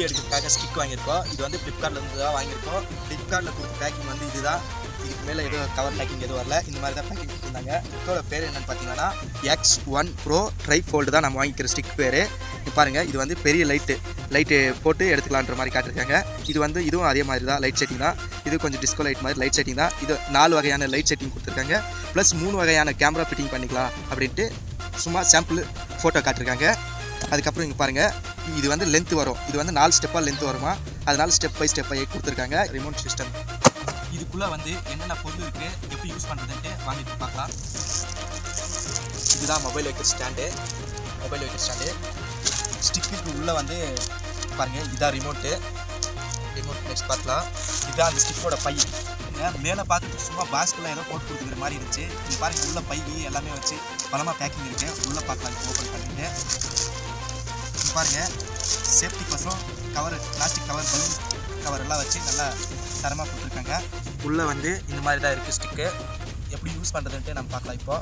Video எடுக்கிறதுக்காக stick வாங்கியிருக்கோம். இது வந்து ஃப்ளிப்கார்ட்லேருந்து தான் வாங்கியிருக்கோம். ஃப்ளிப்கார்ட்டில் கொடுத்த பேக்கிங் வந்து இதுதான். இதுக்கு மேலே எதுவும் கவர் பேக்கிங் எதுவும் வரல. இந்த மாதிரி தான் பேக்கிங் கொடுத்துருந்தாங்க. ஸ்டிக்கோட பேர் என்னன்னு பார்த்தீங்கன்னா X one pro tri fold தான் நம்ம வாங்கிக்கிற ஸ்டிக் பேர். பாருங்கள் இது வந்து பெரிய லைட்டு லைட்டு போட்டு எடுத்துக்கலான்ற மாதிரி காட்டிருக்காங்க இது வந்து இதுவும் அதே மாதிரி தான் லைட் செட்டிங் தான். இது கொஞ்சம் டிஸ்கோ லைட் மாதிரி லைட் செட்டிங் தான். இது நாலு வகையான லைட் செட்டிங் கொடுத்துருக்காங்க. ப்ளஸ் மூணு வகையான கேமரா ஃபிட்டிங் பண்ணிக்கலாம் அப்படின்ட்டு சும்மா சாம்பிள் ஃபோட்டோ காட்டிருக்காங்க அதுக்கப்புறம் இங்கே பாருங்கள் இது வந்து லென்த் வரும். இது வந்து நாலு ஸ்டெப்பாக லென்த் வருமா? அதனால ஸ்டெப் பை ஸ்டெப்பாக கொடுத்துருக்காங்க ரிமோட் சிஸ்டம் இதுக்குள்ளே வந்து என்னென்ன பொருள் இருக்குது எப்படி யூஸ் பண்ணுறதுன்ட்டு வாங்கிட்டு பார்க்கலாம். இதுதான் மொபைல் வைக்கிற ஸ்டாண்டு மொபைல் வைக்கிற ஸ்டாண்டு ஸ்டிக்குக்கு உள்ளே வந்து பாருங்கள் இதான் ரிமோட்டு ரிமோட் நெக்ஸ்ட் பார்க்கலாம். இதுதான் அந்த ஸ்டிக்கோட பை. மேலே பார்த்துட்டு சும்மா பாஸ்கெல்லாம் ஏதோ போட்டு கொடுக்குற மாதிரி இருந்துச்சு. இது பாருங்கள் உள்ள பை எல்லாமே வச்சு பலமாக பேக்கிங் இருக்குது உள்ளே பார்க்கலாம் ஓப்பன் பண்ணிட்டு. இது பாருங்கள் சேஃப்டி கோசம் cover plastic cover balloon cover எல்லாம் வச்சு நல்லா தரமாக கொடுத்துருக்காங்க. உள்ளே வந்து இந்த மாதிரி தான் இருக்குது ஸ்டிக்கு எப்படி யூஸ் பண்ணுறதுன்ட்டு நம்ம பார்க்கலாம் இப்போ.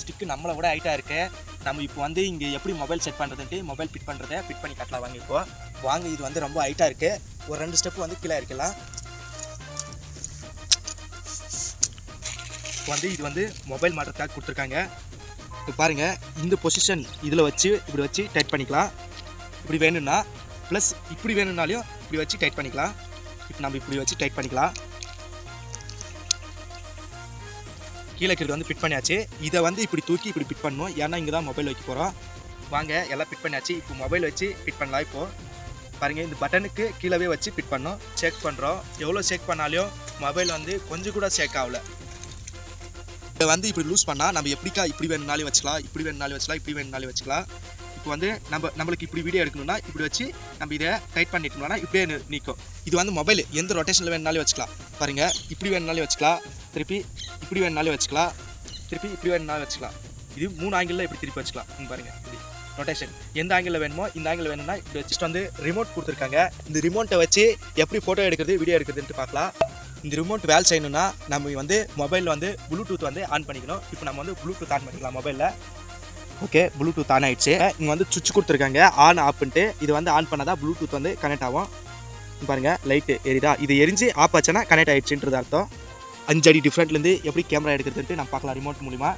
ஸ்டிக்கு நம்மளை விட ஹைட்டாக இருக்குது நம்ம இப்போ வந்து இங்கே எப்படி மொபைல் செட் பண்ணுறதுன்ட்டு மொபைல் ஃபிட் பண்ணுறதை ஃபிட் பண்ணி கட்டலாம் வாங்க இப்போ வாங்க இது வந்து ரொம்ப ஹைட்டாக இருக்குது ஒரு ரெண்டு ஸ்டெப் வந்து கீழே இருக்கலாம். இப்போ வந்து இது வந்து மொபைல் மாட்டுறதுக்காக கொடுத்துருக்காங்க. இப்போ பாருங்கள் இந்த பொசிஷன் இதில் வச்சு இப்படி வச்சு டைட் பண்ணிக்கலாம். இப்படி வேணும்னா ப்ளஸ் இப்படி வேணும்னாலையும் இப்படி வச்சு டைட் பண்ணிக்கலாம். இப்போ நம்ம இப்படி வச்சு டைட் பண்ணிக்கலாம். கீழே இருக்கிறது வந்து ஃபிட் பண்ணியாச்சு. இதை வந்து இப்படி தூக்கி இப்படி ஃபிட் பண்ணணும். ஏன்னா இங்கே தான் மொபைல் வைக்க போகிறோம் வாங்க எல்லாம் ஃபிட் பண்ணியாச்சு. இப்போ மொபைல் வச்சு ஃபிட் பண்ணலாம் இப்போது பாருங்கள் இந்த பட்டனுக்கு கீழவே வச்சு ஃபிட் பண்ணோம் செக் பண்ணுறோம் எவ்வளோ செக் பண்ணாலையும் மொபைல் வந்து கொஞ்சம் கூட செக் ஆகல. இதை வந்து இப்படி லூஸ் பண்ணால் நம்ம எப்படிக்கா இப்படி வேணும்னாலும் வச்சுக்கலாம். இப்படி வேணும்னாலும் வச்சுக்கலாம். இப்படி வேணும்னாலும் வச்சுக்கலாம். இப்போ வந்து நம்ம நம்மளுக்கு இப்படி வீடியோ எடுக்கணும்னா இப்படி வச்சு நம்ம இதை டைட் பண்ணிட்டோம்னா இப்படியே நிற்கும் இது வந்து மொபைல் எந்த ரொட்டேஷனில் வேணும்னாலும் வச்சுக்கலாம். பாருங்கள் இப்படி வேணும்னாலும் வச்சுக்கலாம். திருப்பி இப்படி வேணும்னாலும் வச்சுக்கலாம். திருப்பி இப்படி வேணும்னாலும் வச்சுக்கலாம். இது மூணு ஆங்கிளில் இப்படி திருப்பி வச்சுக்கலாம். பாருங்கள் இப்படி. ரொட்டேஷன் எந்த ஆங்கிளில் வேணுமோ இந்த ஆங்கிள் வேணும்னா இப்படி வச்சுட்டு வந்து ரிமோட் கொடுத்துருக்காங்க. இந்த ரிமோட்டை வச்சு எப்படி ஃபோட்டோ எடுக்கிறது வீடியோ எடுக்கிறதுன்ட்டு பார்க்கலாம். இந்த ரிமோட் வேலை செய்யணும்னா நம்ம வந்து மொபைலில் வந்து ப்ளூடூத் வந்து ஆன் பண்ணிக்கணும். இப்போ நம்ம வந்து ப்ளூடூத் ஆன் பண்ணிக்கலாம் மொபைலில் ஓகே ப்ளூடூத் ஆன் ஆகிடுச்சு இங்கே வந்து சுவிட்ச் கொடுத்துருக்காங்க. ஆன் ஆப்புன்ட்டு இது வந்து ஆன் பண்ணாதான் ப்ளூடூத் வந்து கனெக்ட் ஆகும். பாருங்கள் லைட்டு எரிதா இது எரிஞ்சு ஆப் ஆச்சுன்னா கனெக்ட் ஆகிடுச்சுன்றது அர்த்தம் அஞ்சு அடி டிஃப்ரெண்ட்லேருந்து எப்படி கேமரா எடுக்கிறதுன்ட்டு நான் பார்க்கலாம் ரிமோட் மூலிமா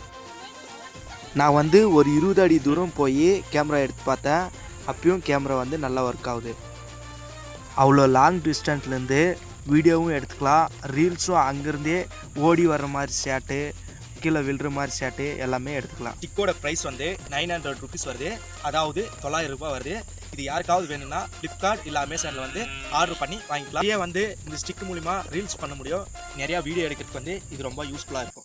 நான் வந்து ஒரு இருபது அடி தூரம் போய் கேமரா எடுத்து பார்த்தேன். அப்பயும் கேமரா வந்து நல்லா ஒர்க் ஆகுது. அவ்வளோ லாங் டிஸ்டன்ஸ்லேருந்து வீடியோவும் எடுத்துக்கலாம். ரீல்ஸும் அங்கேருந்தே ஓடி வர்ற மாதிரி ஷேட்டு கீழே விழுற மாதிரி ஷர்ட்டு எல்லாமே எடுத்துக்கலாம். ஸ்டிக்கோட ப்ரைஸ் வந்து நைன் ஹண்ட்ரட் ருபீஸ் வருது. அதாவது தொள்ளாயிரம் ரூபாய் வருது. இது யாருக்காவது வேணும்னா ஃப்ளிப்கார்ட் இல்லை அமேசானில் வந்து ஆர்டர் பண்ணி வாங்கிக்கலாம். இதே வந்து இந்த ஸ்டிக் மூலிமா ரீல்ஸ் பண்ண முடியும். நிறையா வீடியோ எடுக்கிறதுக்கு வந்து இது ரொம்ப யூஸ்ஃபுல்லாக இருக்கும்.